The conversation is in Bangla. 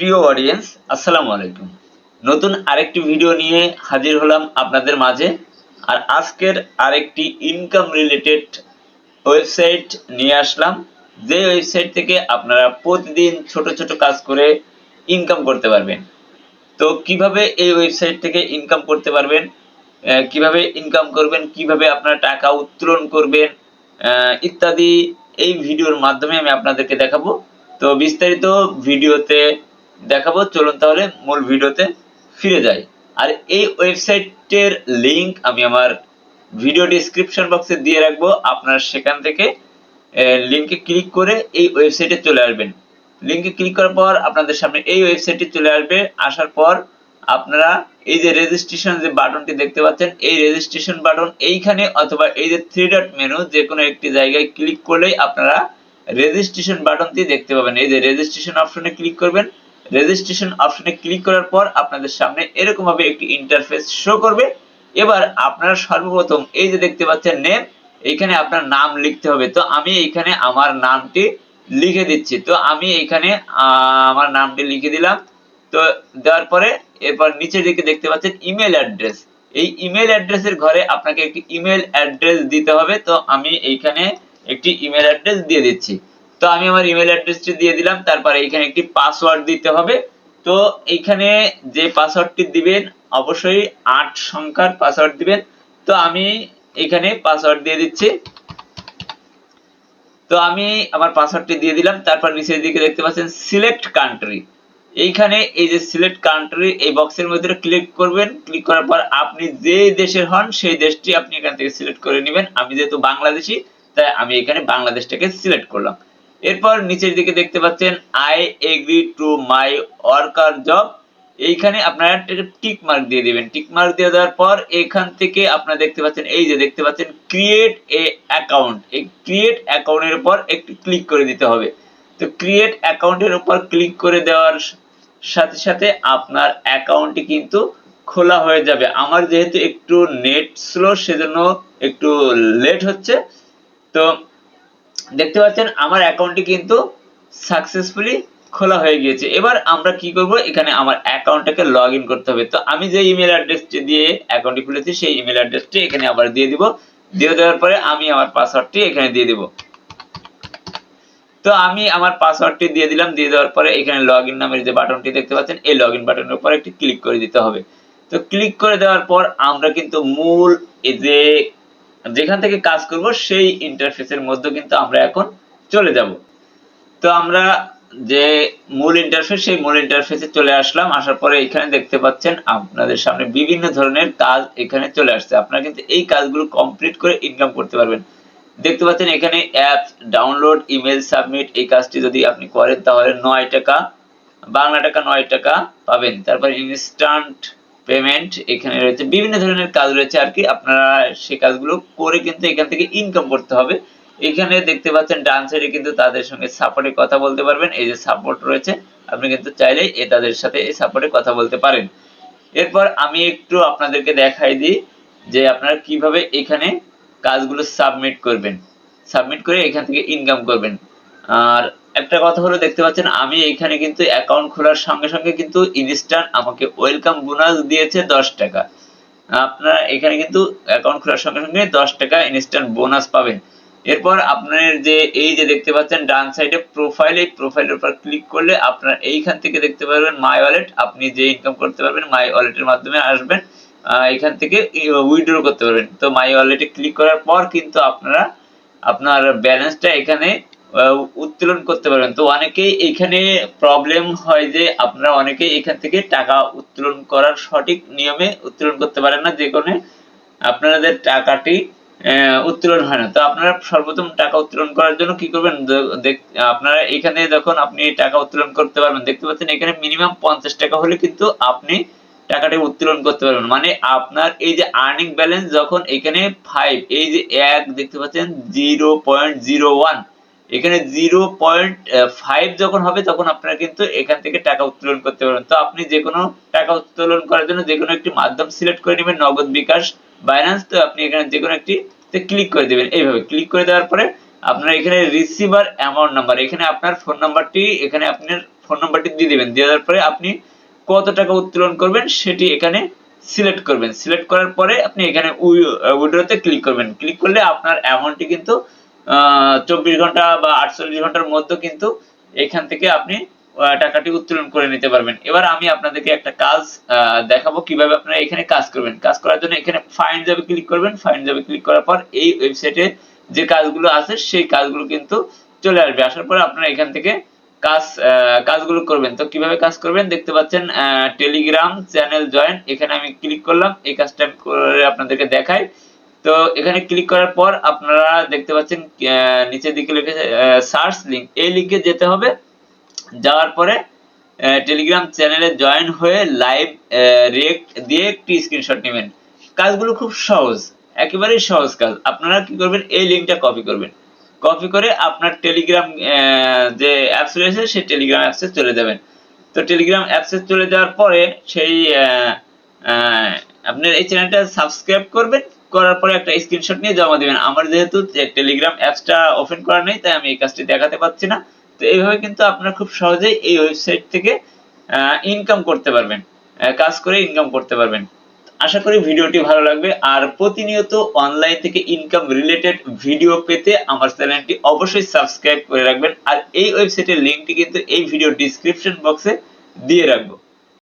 প্রিয় অডিয়েন্স আসসালামু আলাইকুম। নতুন আরেকটি ভিডিও নিয়ে হাজির হলাম আপনাদের মাঝে। আর আজকের আরেকটি ইনকাম রিলেটেড ওয়েবসাইট নিয়ে আসলাম। যে ওয়েবসাইট থেকে আপনারা প্রতিদিন ছোট ছোট কাজ করে ইনকাম করতে পারবেন। তো কীভাবে এই ওয়েবসাইট থেকে ইনকাম করতে পারবেন? কীভাবে ইনকাম করবেন? কীভাবে আপনারা টাকা উত্তোলন করবেন? ইত্যাদি এই ভিডিওর মাধ্যমে আমি আপনাদেরকে দেখাবো। তো বিস্তারিত ভিডিওতে দেখাবো, চলুন তাহলে মূল ভিডিওতে ফিরে যাই। আর এই ওয়েবসাইটের লিংক আমি আমার ভিডিও ডিসক্রিপশন বক্সে দিয়ে রাখব। আপনারা সেখান থেকে লিংকে ক্লিক করে এই ওয়েবসাইটে চলে আসবেন। লিংকে ক্লিক করার পর আপনাদের সামনে এই ওয়েবসাইটে চলে আসবে। আসার পর আপনারা এই যে রেজিস্ট্রেশন যে বাটনটি দেখতে পাচ্ছেন, এই রেজিস্ট্রেশন বাটন এইখানে অথবা এই যে থ্রি ডট মেনু যে কোনো একটি জায়গায় ক্লিক করলেই আপনারা রেজিস্ট্রেশন বাটনটি দেখতে পাবেন। এই যে রেজিস্ট্রেশন অপশনে ক্লিক করবেন। রেজিস্ট্রেশন অপশনে ক্লিক করার পর আপনাদের সামনে এরকম ভাবে একটি ইন্টারফেস শো করবে। এবার আপনারা সর্বপ্রথম এই যে দেখতে পাচ্ছেন নেম এইখানে আপনার নাম লিখতে হবে। তো আমি এইখানে আমার নামটি লিখে দিচ্ছি। তো আমি এখানে আমার নামটি লিখে দিলাম। তো দেওয়ার পরে এরপর নিচের দিকে দেখতে পাচ্ছেন ইমেল অ্যাড্রেস এই ইমেল অ্যাড্রেসের ঘরে আপনাকে একটি ইমেল অ্যাড্রেস দিতে হবে। তো আমি এইখানে একটি ইমেল অ্যাড্রেস দিয়ে দিচ্ছি। তো আমি আমার ইমেল অ্যাড্রেসটি দিয়ে দিলাম, তারপরে এখানে একটি পাসওয়ার্ড দিতে হবে। তো এইখানে যে পাসওয়ার্ডটি দিবেন, অবশ্যই আট সংখ্যার পাসওয়ার্ড দিবেন। তো আমি এখানে পাসওয়ার্ড দিয়ে দিচ্ছি। তো আমি আমার পাসওয়ার্ডটি দিয়ে দিলাম, তারপর নিচের দিকে দেখতে পাচ্ছেন সিলেক্ট কান্ট্রি এইখানে এই যে সিলেক্ট কান্ট্রি এই বক্সের মধ্যে ক্লিক করবেন। ক্লিক করার পর আপনি যে দেশের হন, সেই দেশটি আপনি এখান থেকে সিলেক্ট করে নেবেন। আমি যেহেতু বাংলাদেশি, তাই আমি এখানে বাংলাদেশটাকে সিলেক্ট করলাম। এরপর নিচের দিকে দেখতে পাচ্ছেন I agree to my worker job এইখানে আপনারা টিক মার্ক দিয়ে দিবেন। টিক মার্ক দিয়ে দেওয়ার পর এখান থেকে আপনারা দেখতে পাচ্ছেন, এই যে দেখতে পাচ্ছেন ক্রিয়েট এ অ্যাকাউন্ট এই ক্রিয়েট অ্যাকাউন্টের উপর একটু ক্লিক করে দিতে হবে। তো ক্রিয়েট অ্যাকাউন্টের উপর ক্লিক করে দেওয়ার সাথে সাথে আপনার অ্যাকাউন্টটি কিন্তু খোলা হয়ে যাবে। আমার যেহেতু একটু নেট স্লো সেজন্য একটু লেট হচ্ছে। তো দেখতে পাচ্ছেন, আমার অ্যাকাউন্টটি কিন্তু সাকসেসফুলি খোলা হয়ে গিয়েছে। এবার আমরা কি করব? এখানে আমার অ্যাকাউন্টটাকে লগ ইন করতে হবে। তো আমি যে ইমেল অ্যাড্রেসটি দিয়ে অ্যাকাউন্টটি খুলেছি, সেই ইমেল অ্যাড্রেসটি এখানে আবার দিয়ে দিব। দিয়ে দেওয়ার পরে আমি আমার পাসওয়ার্ডটি এখানে দিয়ে দিব। তো আমি আমার পাসওয়ার্ডটি দিয়ে দিলাম। দিয়ে দেওয়ার পরে এখানে লগ ইন নামের যে বাটনটি দেখতে পাচ্ছেন, এই লগ ইন বাটনের উপর একটি ক্লিক করে দিতে হবে। তো ক্লিক করে দেওয়ার পর আমরা কিন্তু মূল এই যে যেখান থেকে কাজ করব, সেই ইন্টারফেসের মধ্যে কিন্তু আমরা এখন চলে যাব। তো আমরা যে মূল ইন্টারফেস সেই মূল ইন্টারফেসে চলে আসলাম। আসার পরে এখানে দেখতে পাচ্ছেন আপনাদের সামনে বিভিন্ন ধরনের কাজ এখানে চলে আসছে। আপনারা কিন্তু এই কাজগুলো কমপ্লিট করে ইনকাম করতে পারবেন। দেখতে পাচ্ছেন এখানে অ্যাপ ডাউনলোড ইমেল সাবমিট এই কাজটি যদি আপনি করেন, তাহলে নয় টাকা, বাংলা টাকা নয় টাকা পাবেন। তারপর ইনস্ট্যান্ট পেমেন্ট এখানে রয়েছে বিভিন্ন ধরনের কাজ রয়েছে আর কি। আপনারা সেই কাজগুলো করে কিন্তু এখান থেকে ইনকাম করতে হবে। এখানে দেখতে পাচ্ছেন ডান সাইডে কিন্তু তাদের সঙ্গে সাপোর্টে কথা বলতে পারবেন। এই যে সাপোর্ট রয়েছে, আপনি কিন্তু চাইলেই এ তাদের সাথে এই সাপোর্টে কথা বলতে পারেন। এরপর আমি একটু আপনাদেরকে দেখাই দিই যে আপনারা কীভাবে এখানে কাজগুলো সাবমিট করবেন। সাবমিট করে এখান থেকে ইনকাম করবেন। আর একটা কথা হলো, দেখতে পাচ্ছেন, আমি এখানে কিন্তু অ্যাকাউন্ট খোলার সঙ্গে সঙ্গে কিন্তু ইনস্ট্যান্ট আমাকে ওয়েলকাম বোনাস দিয়েছে দশ টাকা। আপনারা এখানে কিন্তু অ্যাকাউন্ট খোলার সঙ্গে সঙ্গে দশ টাকা ইনস্ট্যান্ট বোনাস পাবেন। এরপর আপনার যে, এই যে দেখতে পাচ্ছেন, ডান সাইডে প্রোফাইল এই প্রোফাইলের উপর ক্লিক করলে আপনার এইখান থেকে দেখতে পারবেন মাই ওয়ালেট আপনি যে ইনকাম করতে পারবেন মাই ওয়ালেটের মাধ্যমে আসবেন। এখান থেকে উইথড্র করতে পারবেন। তো মাই ওয়ালেটে ক্লিক করার পর কিন্তু আপনারা, আপনার ব্যালেন্সটা এখানে উত্তোলন করতে পারবেন। তো অনেকেই এখানে প্রবলেম হয় যে আপনারা অনেকেই এখান থেকে টাকা উত্তোলন করার সঠিক নিয়মে উত্তোলন করতে পারেন না, যে কারণে আপনাদের টাকাটি উত্তোলন হয় না। তো আপনারা সর্বপ্রথম টাকা উত্তোলন করার জন্য কি করবেন? আপনারা এখানে যখন আপনি টাকা উত্তোলন করতে পারবেন, দেখতে পাচ্ছেন এখানে মিনিমাম পঞ্চাশ টাকা হলে কিন্তু আপনি টাকাটি উত্তোলন করতে পারবেন। মানে আপনার এই যে আর্নিং ব্যালেন্স যখন এখানে ফাইভ এই যে এক, দেখতে পাচ্ছেন জিরো পয়েন্ট জিরো ওয়ান এখানে জিরো পয়েন্ট ফাইভ যখন হবে, তখন আপনারা কিন্তু এখান থেকে টাকা উত্তোলন করতে পারবেন। তো আপনি যে কোনো টাকা উত্তোলন করার জন্য যে কোনো একটি মাধ্যম সিলেক্ট করে নেবেন, নগদ বিকাশ বাইন্যান্স তো আপনি এখানে যে কোনো একটি ক্লিক করে দেবেন। এইভাবে ক্লিক করে দেওয়ার পরে আপনার এখানে রিসিভার অ্যামাউন্ট নাম্বার এখানে আপনার ফোন নাম্বারটি এখানে আপনার ফোন নাম্বারটি দিয়ে দেবেন। দিয়ে দেওয়ার পরে আপনি কত টাকা উত্তোলন করবেন সেটি এখানে সিলেক্ট করবেন। সিলেক্ট করার পরে আপনি এখানে উইড্রোতে ক্লিক করবেন। ক্লিক করলে আপনার অ্যামাউন্টটি কিন্তু চব্বিশ ঘণ্টা বা আটচল্লিশ ঘণ্টার মধ্যে কিন্তু এখান থেকে আপনি টাকাটি উত্তোলন করে নিতে পারবেন। এবার আমি আপনাদেরকে একটা কাজ দেখাবো কীভাবে আপনারা এখানে কাজ করবেন। কাজ করার জন্য এখানে ফাইন্ড যাবে ক্লিক করবেন। ফাইন্ড যাবে ক্লিক করার পর এই ওয়েবসাইটে যে কাজগুলো আছে, সেই কাজগুলো কিন্তু চলে আসবে। আসার পরে আপনারা এখান থেকে কাজ কাজগুলো করবেন। তো কীভাবে কাজ করবেন? দেখতে পাচ্ছেন টেলিগ্রাম চ্যানেল জয়েন এখানে আমি ক্লিক করলাম। এই কাজটা করে আপনাদেরকে দেখাই। তো এখানে ক্লিক করার পর আপনারা দেখতে পাচ্ছেন নিচের দিকে লিখেছে সার্চ লিংক এই লিংকে যেতে হবে। যাওয়ার পরে টেলিগ্রাম চ্যানেলে জয়েন হয়ে লাইভ রিয়েক্ট দিয়ে একটি স্ক্রিনশট নেবেন। কাজগুলো খুব সহজ, একেবারেই সহজ কাজ। আপনারা কি করবেন, এই লিংকটা কপি করবেন। কপি করে আপনার টেলিগ্রাম যে অ্যাপস রয়েছে, সেই টেলিগ্রাম অ্যাপসে চলে যাবেন। তো টেলিগ্রাম অ্যাপসে চলে যাওয়ার পরে সেই আপনার এই চ্যানেলটা সাবস্ক্রাইব করবেন। করার পরে একটা স্ক্রিনশট নিয়ে জমা দিবেন। আমার যেহেতু টেলিগ্রাম অ্যাপসটা ওপেন করা নেই, তাই আমি এই কাজটি দেখাতে পাচ্ছি না। তো এইভাবে কিন্তু আপনারা খুব সহজেই এই ওয়েবসাইট থেকে ইনকাম করতে পারবেন। কাজ করে ইনকাম করতে পারবেন। আশা করি ভিডিওটি ভালো লাগবে। আর প্রতিনিয়ত অনলাইন থেকে ইনকাম রিলেটেড ভিডিও পেতে আমার চ্যানেলটি অবশ্যই সাবস্ক্রাইব করে রাখবেন। আর এই ওয়েবসাইটের লিংকটি কিন্তু এই ভিডিও ডিসক্রিপশন বক্সে দিয়ে রাখব।